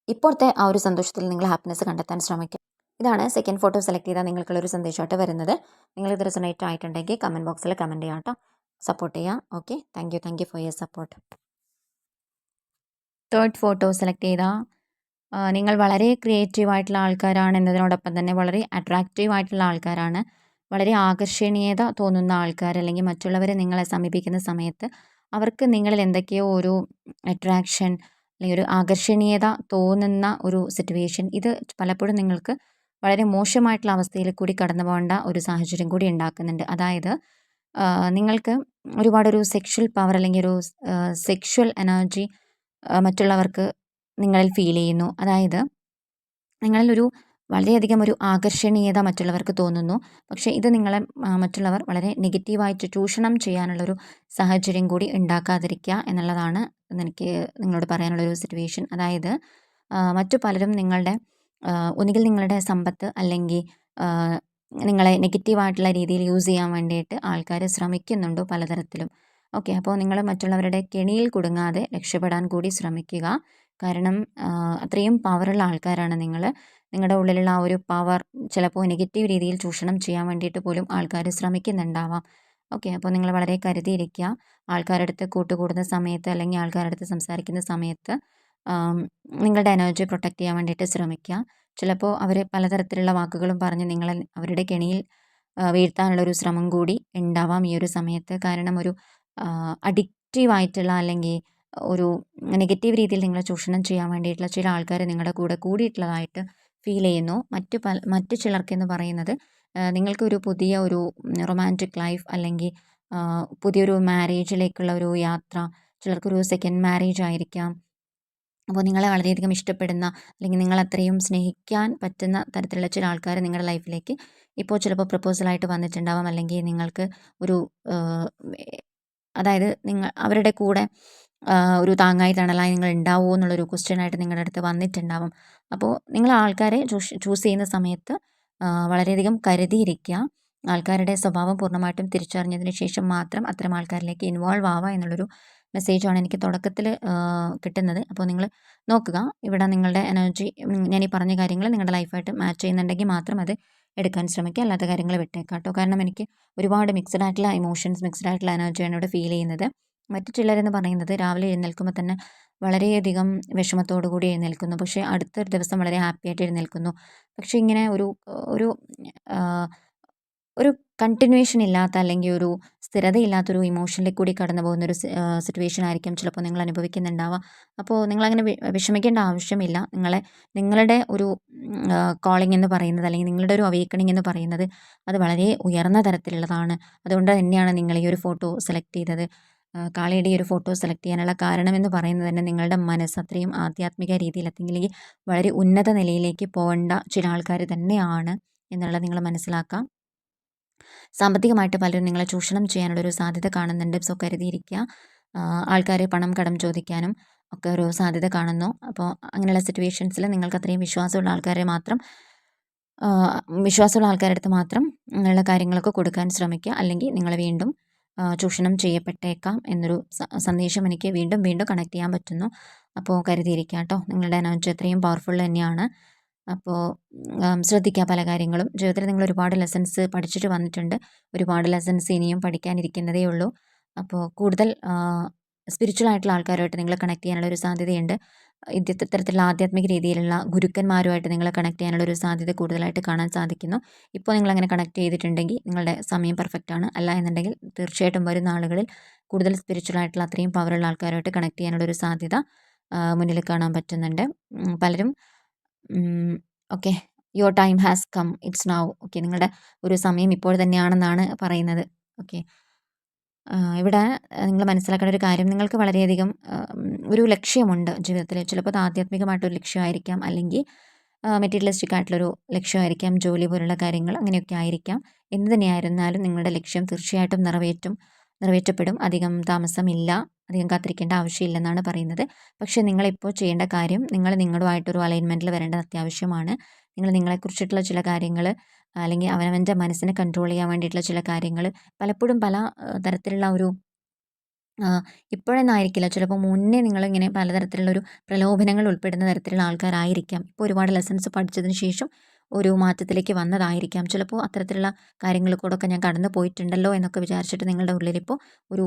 ഇപ്പോഴത്തെ ആ ഒരു സന്തോഷത്തിൽ നിങ്ങൾ ഹാപ്പിനെസ് കണ്ടെത്താൻ ശ്രമിക്കുക ഇതാണ് സെക്കൻഡ് ഫോട്ടോ സെലക്ട് ചെയ്താൽ നിങ്ങൾക്കുള്ളൊരു സന്ദേശമായിട്ട് വരുന്നത്. നിങ്ങൾ ഇത് റിസണേറ്റ് ആയിട്ടുണ്ടെങ്കിൽ കമന്റ് ബോക്സിൽ കമന്റ് ചെയ്യാം കേട്ടോ സപ്പോർട്ട് ചെയ്യാം. Okay thank you thank you for your support third photo select ചെയ്താൽ നിങ്ങൾ വളരെ ക്രിയേറ്റീവ് ആയിട്ടുള്ള ആൾക്കാരാണ് എന്നതിനോടൊപ്പം തന്നെ വളരെ അട്രാക്റ്റീവ് ആയിട്ടുള്ള ആൾക്കാരാണ്. വളരെ ആകർഷണീയത തോന്നുന്ന ആൾക്കാർ അല്ലെങ്കിൽ മറ്റുള്ളവരെ നിങ്ങളെ സമീപിക്കുന്ന സമയത്ത് അവർക്ക് നിങ്ങളിൽ എന്തൊക്കെയോ ഒരു അട്രാക്ഷൻ അല്ലെങ്കിൽ ഒരു ആകർഷണീയത തോന്നുന്ന ഒരു സിറ്റുവേഷൻ ഇത് പലപ്പോഴും നിങ്ങൾക്ക് വളരെ മോശമായിട്ടുള്ള അവസ്ഥയിൽ കൂടി കടന്നു പോകേണ്ട ഒരു സാഹചര്യം കൂടി ഉണ്ടാക്കുന്നുണ്ട്. അതായത് നിങ്ങൾക്ക് ഒരുപാടൊരു സെക്ഷൽ പവർ അല്ലെങ്കിൽ ഒരു സെക്ഷൽ എനർജി മറ്റുള്ളവർക്ക് നിങ്ങളിൽ ഫീൽ ചെയ്യുന്നു. അതായത് നിങ്ങളിലൊരു വളരെയധികം ഒരു ആകർഷണീയത മറ്റുള്ളവർക്ക് തോന്നുന്നു. പക്ഷേ ഇത് നിങ്ങളെ മറ്റുള്ളവർ വളരെ നെഗറ്റീവായിട്ട് ചൂഷണം ചെയ്യാനുള്ളൊരു സാഹചര്യം കൂടി ഉണ്ടാക്കാതിരിക്കുക എന്നുള്ളതാണ് എനിക്ക് നിങ്ങളോട് പറയാനുള്ളൊരു സിറ്റുവേഷൻ അതായത് മറ്റു പലരും നിങ്ങളുടെ ഒന്നുകിൽ നിങ്ങളുടെ സമ്പത്ത് അല്ലെങ്കിൽ നിങ്ങളെ നെഗറ്റീവായിട്ടുള്ള രീതിയിൽ യൂസ് ചെയ്യാൻ വേണ്ടിയിട്ട് ആൾക്കാർ ശ്രമിക്കുന്നുണ്ട് പലതരത്തിലും. ഓക്കെ അപ്പോൾ നിങ്ങൾ മറ്റുള്ളവരുടെ കെണിയിൽ കുടുങ്ങാതെ രക്ഷപ്പെടാൻ കൂടി ശ്രമിക്കുക. കാരണം അത്രയും പവറുള്ള ആൾക്കാരാണ് നിങ്ങൾ നിങ്ങളുടെ ഉള്ളിലുള്ള ആ ഒരു പവർ ചിലപ്പോൾ നെഗറ്റീവ് രീതിയിൽ ചൂഷണം ചെയ്യാൻ വേണ്ടിയിട്ട് പോലും ആൾക്കാർ ശ്രമിക്കുന്നുണ്ടാവാം. ഓക്കെ അപ്പോൾ നിങ്ങൾ വളരെ കരുതിയിരിക്കുക. ആൾക്കാരുടെ അടുത്ത് കൂട്ടുകൂടുന്ന സമയത്ത് അല്ലെങ്കിൽ ആൾക്കാരുടെ അടുത്ത് സംസാരിക്കുന്ന സമയത്ത് നിങ്ങളുടെ എനർജി പ്രൊട്ടക്റ്റ് ചെയ്യാൻ വേണ്ടിയിട്ട് ശ്രമിക്കുക. ചിലപ്പോൾ അവർ പലതരത്തിലുള്ള വാക്കുകളും പറഞ്ഞ് നിങ്ങളെ അവരുടെ കെണിയിൽ വീഴ്ത്താനുള്ളൊരു ശ്രമം കൂടി ഉണ്ടാവാം ഈ ഒരു സമയത്ത്. കാരണം ഒരു അഡിക്റ്റീവ് ആയിട്ടുള്ള അല്ലെങ്കിൽ ഒരു നെഗറ്റീവ് രീതിയിൽ നിങ്ങളെ ചൂഷണം ചെയ്യാൻ വേണ്ടിയിട്ടുള്ള ചില ആൾക്കാർ നിങ്ങളുടെ കൂടെ കൂടിയിട്ടുള്ളതായിട്ട് ഫീൽ ചെയ്യുന്നു. മറ്റു പല മറ്റു ചിലർക്കെന്ന് പറയുന്നത് നിങ്ങൾക്കൊരു പുതിയ ഒരു റൊമാന്റിക് ലൈഫ് അല്ലെങ്കിൽ പുതിയൊരു മാരേജിലേക്കുള്ള ഒരു യാത്ര ചിലർക്കൊരു സെക്കൻഡ് മാരേജ് ആയിരിക്കാം. അപ്പോൾ നിങ്ങളെ വളരെയധികം ഇഷ്ടപ്പെടുന്ന അല്ലെങ്കിൽ നിങ്ങൾ അത്രയും സ്നേഹിക്കാൻ പറ്റുന്ന തരത്തിലുള്ള ചില ആൾക്കാർ നിങ്ങളുടെ ലൈഫിലേക്ക് ഇപ്പോൾ ചിലപ്പോൾ പ്രപ്പോസലായിട്ട് വന്നിട്ടുണ്ടാവാം. അല്ലെങ്കിൽ നിങ്ങൾക്ക് ഒരു അതായത് നിങ്ങൾ അവരുടെ കൂടെ ഒരു താങ്ങായി തണലായി നിങ്ങൾ ഉണ്ടാവുമോ എന്നുള്ളൊരു ക്വസ്റ്റ്യൻ ആയിട്ട് നിങ്ങളുടെ അടുത്ത് വന്നിട്ടുണ്ടാവും. അപ്പോൾ നിങ്ങൾ ആൾക്കാരെ ചൂസ് ചെയ്യുന്ന സമയത്ത് വളരെയധികം കരുതിയിരിക്കുക. ആൾക്കാരുടെ സ്വഭാവം പൂർണമായിട്ടും തിരിച്ചറിഞ്ഞതിന് ശേഷം മാത്രം അത്തരം ആൾക്കാരിലേക്ക് ഇൻവോൾവ് ആവുക എന്നുള്ളൊരു മെസ്സേജാണ് എനിക്ക് തുടക്കത്തിൽ കിട്ടുന്നത്. അപ്പോൾ നിങ്ങൾ നോക്കുക. ഇവിടെ നിങ്ങളുടെ എനർജി ഞാൻ ഈ പറഞ്ഞ കാര്യങ്ങൾ നിങ്ങളുടെ ലൈഫായിട്ട് മാച്ച് ചെയ്യുന്നുണ്ടെങ്കിൽ മാത്രം അത് എടുക്കാൻ ശ്രമിക്കുക. അല്ലാത്ത കാര്യങ്ങൾ വിട്ടേക്കാം കേട്ടോ. കാരണം എനിക്ക് ഒരുപാട് മിക്സഡ് ആയിട്ടുള്ള ഇമോഷൻസ് മിക്സഡ് ആയിട്ടുള്ള എനർജിയാണ് ഇവിടെ ഫീൽ ചെയ്യുന്നത്. മറ്റു ചിലരെന്ന് പറയുന്നത് രാവിലെ എഴുന്നേൽക്കുമ്പോൾ തന്നെ വളരെയധികം വിഷമത്തോടു കൂടി എഴുന്നേൽക്കുന്നു. പക്ഷേ അടുത്തൊരു ദിവസം വളരെ ഹാപ്പി ആയിട്ട് എഴുന്നേൽക്കുന്നു. പക്ഷേ ഇങ്ങനെ ഒരു ഒരു ഒരു കണ്ടിന്യൂഷൻ ഇല്ലാത്ത അല്ലെങ്കിൽ ഒരു സ്ഥിരതയില്ലാത്തൊരു ഇമോഷനിലേക്ക് കൂടി കടന്നു പോകുന്ന ഒരു സിറ്റുവേഷൻ ആയിരിക്കും ചിലപ്പോൾ നിങ്ങൾ അനുഭവിക്കുന്നുണ്ടാവുക. അപ്പോൾ നിങ്ങളങ്ങനെ വിഷമിക്കേണ്ട ആവശ്യമില്ല. നിങ്ങളെ നിങ്ങളുടെ ഒരു കോളിംഗ് എന്ന് പറയുന്നത് അല്ലെങ്കിൽ നിങ്ങളുടെ ഒരു അവേക്കണിങ് എന്ന് പറയുന്നത് അത് വളരെ ഉയർന്ന തരത്തിലുള്ളതാണ്. അതുകൊണ്ട് തന്നെയാണ് നിങ്ങൾ ഈ ഒരു ഫോട്ടോ സെലക്ട് ചെയ്തത്. കാളിയുടെ ഒരു ഫോട്ടോ സെലക്ട് ചെയ്യാനുള്ള കാരണം എന്ന് പറയുന്നത് തന്നെ നിങ്ങളുടെ മനസ്സ് അത്രയും ആധ്യാത്മിക രീതിയിൽ അല്ലെങ്കിൽ വളരെ ഉന്നത നിലയിലേക്ക് പോകേണ്ട ചില ആൾക്കാർ തന്നെയാണ് എന്നുള്ളത് നിങ്ങൾ മനസ്സിലാക്കാം. സാമ്പത്തികമായിട്ട് പലരും നിങ്ങളെ ചൂഷണം ചെയ്യാനുള്ളൊരു സാധ്യത കാണുന്നുണ്ട്. സോ കരുതിയിരിക്കുക. ആൾക്കാർ പണം കടം ചോദിക്കാനും ഒക്കെ ഒരു സാധ്യത കാണുന്നു. അപ്പോൾ അങ്ങനെയുള്ള സിറ്റുവേഷൻസിൽ നിങ്ങൾക്ക് അത്രയും വിശ്വാസമുള്ള ആൾക്കാരെ മാത്രം വിശ്വാസമുള്ള ആൾക്കാരുടെ അടുത്ത് മാത്രം അങ്ങനെയുള്ള കാര്യങ്ങളൊക്കെ കൊടുക്കാൻ ശ്രമിക്കുക. അല്ലെങ്കിൽ നിങ്ങൾ വീണ്ടും ചൂഷണം ചെയ്യപ്പെട്ടേക്കാം എന്നൊരു സന്ദേശം എനിക്ക് വീണ്ടും വീണ്ടും കണക്ട് ചെയ്യാൻ പറ്റുന്നു. അപ്പോൾ കരുതിയിരിക്കുക കേട്ടോ. നിങ്ങളുടെ എനർജി അത്രയും പവർഫുൾ തന്നെയാണ്. അപ്പോൾ ശ്രദ്ധിക്കുക പല കാര്യങ്ങളും. ജീവിതത്തിൽ നിങ്ങൾ ഒരുപാട് ലെസൺസ് പഠിച്ചിട്ട് വന്നിട്ടുണ്ട്. ഒരുപാട് ലെസൺസ് ഇനിയും പഠിക്കാനിരിക്കുന്നതേ ഉള്ളൂ. അപ്പോൾ കൂടുതൽ സ്പിരിച്വൽ ആയിട്ടുള്ള ആൾക്കാരുമായിട്ട് നിങ്ങൾ കണക്ട് ചെയ്യാനുള്ള ഒരു സാധ്യതയുണ്ട്. ഇത്തരത്തിലുള്ള തരത്തിലുള്ള ആധ്യാത്മിക രീതിയിലുള്ള ഗുരുക്കന്മാരുമായിട്ട് നിങ്ങളെ കണക്ട് ചെയ്യാനുള്ള ഒരു സാധ്യത കൂടുതലായിട്ട് കാണാൻ സാധിക്കുന്നു. ഇപ്പോൾ നിങ്ങൾ അങ്ങനെ കണക്ട് ചെയ്തിട്ടുണ്ടെങ്കിൽ നിങ്ങളുടെ സമയം പെർഫെക്റ്റ് ആണ്. അല്ല എന്നുണ്ടെങ്കിൽ തീർച്ചയായിട്ടും വരുന്ന ആളുകളിൽ കൂടുതൽ സ്പിരിച്വൽ ആയിട്ടുള്ള അത്രയും പവറുള്ള ആൾക്കാരുമായിട്ട് കണക്ട് ചെയ്യാനുള്ള ഒരു സാധ്യത മുന്നിൽ കാണാൻ പറ്റുന്നുണ്ട്. പലരും okay your time has come it's now okay നിങ്ങളുടെ ഒരു സമയം ഇപ്പോൾ തന്നെയാണെന്നാണ് പറയുന്നത്. ഓക്കെ ഇവിടെ നിങ്ങൾ മനസ്സിലാക്കേണ്ട ഒരു കാര്യം. നിങ്ങൾക്ക് വളരെയധികം ഒരു ലക്ഷ്യമുണ്ട് ജീവിതത്തിൽ ചിലപ്പോൾ അത് ആധ്യാത്മികമായിട്ടൊരു ലക്ഷ്യമായിരിക്കാം. അല്ലെങ്കിൽ മെറ്റീരിയലിസ്റ്റിക് ആയിട്ടുള്ളൊരു ലക്ഷ്യമായിരിക്കാം. ജോലി പോലുള്ള കാര്യങ്ങൾ അങ്ങനെയൊക്കെ ആയിരിക്കാം. എന്ത് തന്നെയായിരുന്നാലും നിങ്ങളുടെ ലക്ഷ്യം തീർച്ചയായിട്ടും നിറവേറ്റും. നിറവേറ്റപ്പെടും. അധികം താമസമില്ല. അധികം കാത്തിരിക്കേണ്ട ആവശ്യമില്ലെന്നാണ് പറയുന്നത്. പക്ഷേ നിങ്ങളിപ്പോൾ ചെയ്യേണ്ട കാര്യം നിങ്ങൾ നിങ്ങളുമായിട്ടൊരു അലൈൻമെന്റിൽ വരേണ്ടത് അത്യാവശ്യമാണ്. നിങ്ങൾ നിങ്ങളെക്കുറിച്ചിട്ടുള്ള ചില കാര്യങ്ങൾ അല്ലെങ്കിൽ അവനവന്റെ മനസ്സിനെ കൺട്രോൾ ചെയ്യാൻ വേണ്ടിയിട്ടുള്ള ചില കാര്യങ്ങൾ പലപ്പോഴും പല തരത്തിലുള്ള ഒരു ഇപ്പോഴൊന്നായിരിക്കില്ല. ചിലപ്പോൾ മുന്നേ നിങ്ങളിങ്ങനെ പലതരത്തിലുള്ള ഒരു പ്രലോഭനങ്ങൾ ഉൾപ്പെടുന്ന തരത്തിലുള്ള ആൾക്കാരായിരിക്കാം. ഇപ്പോൾ ഒരുപാട് ലെസൺസ് പഠിച്ചതിന് ശേഷം ഒരു മാറ്റത്തിലേക്ക് വന്നതായിരിക്കാം. ചിലപ്പോൾ അത്തരത്തിലുള്ള കാര്യങ്ങൾ കൂടെയൊക്കെ ഞാൻ കടന്നു പോയിട്ടുണ്ടല്ലോ എന്നൊക്കെ വിചാരിച്ചിട്ട് നിങ്ങളുടെ ഉള്ളിലിപ്പോൾ ഒരു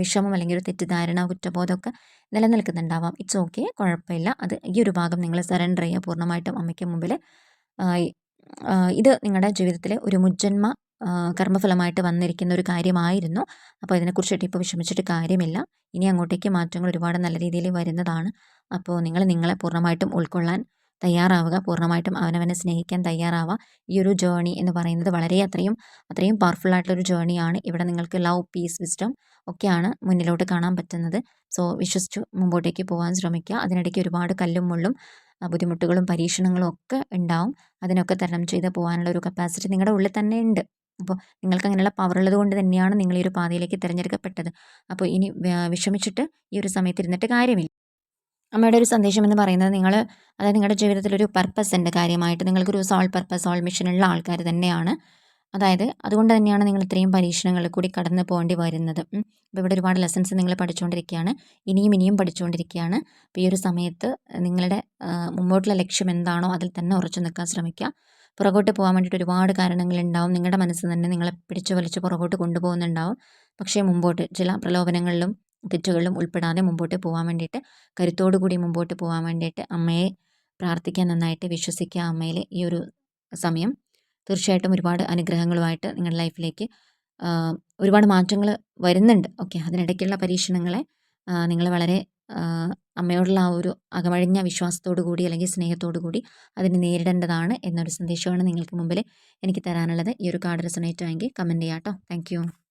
വിഷമം അല്ലെങ്കിൽ ഒരു തെറ്റിദ്ധാരണ കുറ്റബോധമൊക്കെ നിലനിൽക്കുന്നുണ്ടാവാം. ഇറ്റ്സ് ഓക്കെ കുഴപ്പമില്ല. അത് ഈ ഒരു ഭാഗം നിങ്ങൾ സറണ്ടർ ചെയ്യുക പൂർണമായിട്ടും അമ്മയ്ക്ക് മുമ്പിൽ ഇത് നിങ്ങളുടെ ജീവിതത്തിലെ ഒരു മുജ്ജന്മ കർമ്മഫലമായിട്ട് വന്നിരിക്കുന്ന ഒരു കാര്യമായിരുന്നു. അപ്പോൾ ഇതിനെക്കുറിച്ചിട്ട് ഇപ്പോൾ വിഷമിച്ചിട്ട് കാര്യമില്ല. ഇനി അങ്ങോട്ടേക്ക് മാറ്റങ്ങൾ ഒരുപാട് നല്ല രീതിയിൽ വരുന്നതാണ്. അപ്പോൾ നിങ്ങൾ നിങ്ങളെ പൂർണമായിട്ടും ഉൾക്കൊള്ളാൻ തയ്യാറാവുക. പൂർണമായിട്ടും അവനവനെ സ്നേഹിക്കാൻ തയ്യാറാവുക ഈ ഒരു ജേണി എന്ന് പറയുന്നത് വളരെ അത്രയും അത്രയും പവർഫുൾ ആയിട്ടുള്ളൊരു ജേണിയാണ് ഇവിടെ നിങ്ങൾക്ക് ലവ് പീസ് വിസ്റ്റം ഒക്കെയാണ് മുന്നിലോട്ട് കാണാൻ പറ്റുന്നത്. സോ വിശ്വസിച്ചു മുമ്പോട്ടേക്ക് പോകാൻ ശ്രമിക്കുക. അതിനിടയ്ക്ക് ഒരുപാട് കല്ലും മുള്ളും ബുദ്ധിമുട്ടുകളും പരീക്ഷണങ്ങളും ഒക്കെ ഉണ്ടാവും. അതിനൊക്കെ തരണം ചെയ്ത് പോകാനുള്ള ഒരു കപ്പാസിറ്റി നിങ്ങളുടെ ഉള്ളിൽ തന്നെ ഉണ്ട്. അപ്പോൾ നിങ്ങൾക്ക് അങ്ങനെയുള്ള പവർ ഉള്ളത് കൊണ്ട് തന്നെയാണ് നിങ്ങൾ ഈ ഒരു പാതയിലേക്ക് തിരഞ്ഞെടുക്കപ്പെട്ടത്. അപ്പോൾ ഇനി വിഷമിച്ചിട്ട് ഈ ഒരു സമയത്ത് ഇരുന്നിട്ട് കാര്യമില്ല. അമ്മയുടെ ഒരു സന്ദേശം എന്ന് പറയുന്നത് നിങ്ങൾ അതായത് നിങ്ങളുടെ ജീവിതത്തിൽ ഒരു പർപ്പസ് ഉണ്ട് കാര്യമായിട്ട്. നിങ്ങൾക്കൊരു സോൾ പർപ്പസ് സോൾ മിഷൻ ഉള്ള ആൾക്കാർ തന്നെയാണ്. അതായത് അതുകൊണ്ട് തന്നെയാണ് നിങ്ങൾ ഇത്രയും പരീക്ഷണങ്ങളിൽ കൂടി കടന്നു പോകേണ്ടി വരുന്നത്. അപ്പോൾ ഇവിടെ ഒരുപാട് ലെസൺസ് നിങ്ങൾ പഠിച്ചുകൊണ്ടിരിക്കുകയാണ് ഇനിയും ഇനിയും പഠിച്ചുകൊണ്ടിരിക്കുകയാണ് അപ്പോൾ ഈ ഒരു സമയത്ത് നിങ്ങളുടെ മുമ്പോട്ടുള്ള ലക്ഷ്യം എന്താണോ അതിൽ തന്നെ ഉറച്ചു നിൽക്കാൻ ശ്രമിക്കുക. പുറകോട്ട് പോകാൻ വേണ്ടിയിട്ട് ഒരുപാട് കാരണങ്ങളുണ്ടാവും നിങ്ങളുടെ മനസ്സ് തന്നെ നിങ്ങളെ പിടിച്ചു വലിച്ച് പുറകോട്ട് കൊണ്ടുപോകുന്നുണ്ടാവും. പക്ഷേ മുമ്പോട്ട് ചില പ്രലോഭനങ്ങളിലും തെറ്റുകളിലും ഉൾപ്പെടാതെ മുമ്പോട്ട് പോകാൻ വേണ്ടിയിട്ട് കരുത്തോടു കൂടി മുമ്പോട്ട് പോകാൻ വേണ്ടിയിട്ട് അമ്മയെ പ്രാർത്ഥിക്കാൻ നന്നായിട്ട് വിശ്വസിക്കുക അമ്മയിൽ ഈ ഒരു സമയം. തീർച്ചയായിട്ടും ഒരുപാട് അനുഗ്രഹങ്ങളുമായിട്ട് നിങ്ങളുടെ ലൈഫിലേക്ക് ഒരുപാട് മാറ്റങ്ങൾ വരുന്നുണ്ട്. ഓക്കെ അതിനിടയ്ക്കുള്ള പരീക്ഷണങ്ങളെ നിങ്ങൾ വളരെ അമ്മയോടുള്ള ആ ഒരു അകമഴിഞ്ഞ വിശ്വാസത്തോടു കൂടി അല്ലെങ്കിൽ സ്നേഹത്തോടു കൂടി അതിനെ നേരിടേണ്ടതാണ് എന്നൊരു സന്ദേശമാണ് നിങ്ങൾക്ക് മുമ്പിൽ എനിക്ക് തരാനുള്ളത്. ഈ ഒരു കാർഡ് റെസണേറ്റ് ആയെങ്കിൽ കമന്റ് ചെയ്യാം കേട്ടോ താങ്ക്